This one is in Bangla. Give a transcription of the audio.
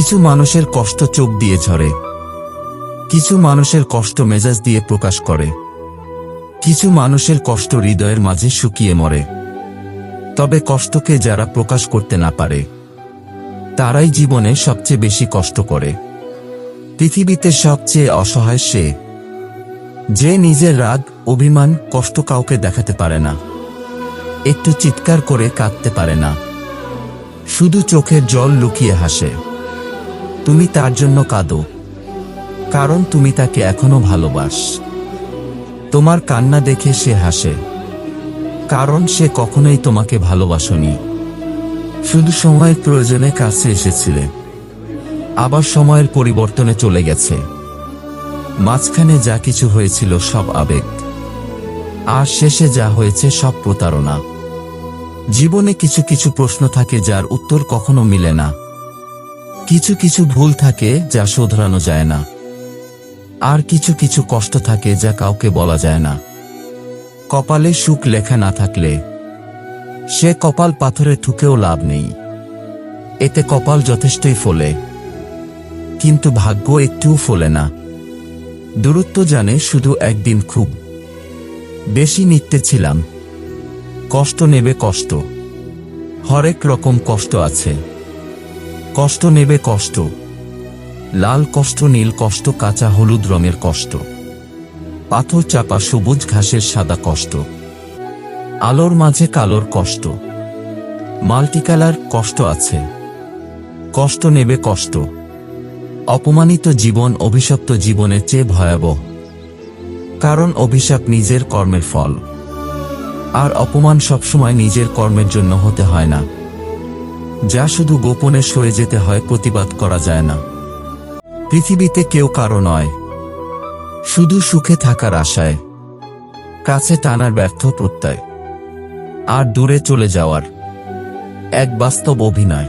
কিছু মানুষের কষ্ট চোখ দিয়ে ঝরে। কিছু মানুষের কষ্ট মেজাজ দিয়ে প্রকাশ করে। কিছু মানুষের কষ্ট হৃদয়ের মাঝে শুকিয়ে মরে। তবে কষ্টকে যারা প্রকাশ করতে না পারে, তারাই জীবনে সবচেয়ে বেশি কষ্ট করে। পৃথিবীতে সবচেয়ে অসহায় সে, যে নিজের রাগ, অভিমান, কষ্ট কাউকে দেখাতে পারে না। একটু চিৎকার করে কাঁদতে পারে না। শুধু চোখের জল লুকিয়ে হাসে। তুমি তার জন্য কাঁদো, কারণ তুমি তাকে এখনও ভালোবাস। তোমার কান্না দেখে সে হাসে, কারণ সে কখনোই তোমাকে ভালোবাসনি। শুধু সময়ের প্রয়োজনে কাছে এসেছিলে, আবার সময়ের পরিবর্তনে চলে গেছে। মাঝখানে যা কিছু হয়েছিল সব আবেগ, আর শেষে যা হয়েছে সব প্রতারণা। জীবনে কিছু কিছু প্রশ্ন থাকে যার উত্তর কখনো মিলে না। কিছু কিছু ভুল থাকে যা শোধরানো যায় না। আর কিছু কিছু কষ্ট থাকে যা কাউকে বলা যায় না। কপালে সুখ লেখা না থাকলে সে কপাল পাথরে ঠুকেও লাভ নেই। এতে কপাল যথেষ্টই ফলে। কিন্তু ভাগ্য একটুও ফলে না। দূরত্ব জানে শুধু একদিন খুব। বেশি নিত্যে ছিলাম। কষ্ট নেবে কষ্ট। হরেক রকম কষ্ট আছে। কষ্ট নেবে কষ্ট। লাল কষ্ট, নীল কষ্ট, কাঁচা হলুদ রঙের কষ্ট। পাথর চাপা, সবুজ ঘাসের সাদা কষ্ট। আলোর মাঝে কালোর কষ্ট। মাল্টিকালার কষ্ট আছে। কষ্ট নেবে কষ্ট। অপমানিত জীবন, অভিশপ্ত জীবনের চেয়ে ভয়াবহ। কারণ অভিশাপ নিজের কর্মের ফল। আর অপমান সবসময় নিজের কর্মের জন্য হতে হয় না। যা শুধু গোপনে সরে যেতে হয়, প্রতিবাদ করা যায় না। পৃথিবীতে কেউ কারও নয়। শুধু সুখে থাকার আশায়। কাছে টানার ব্যর্থ প্রত্যয়। আর দূরে চলে যাওয়ার এক বাস্তব অভিনয়।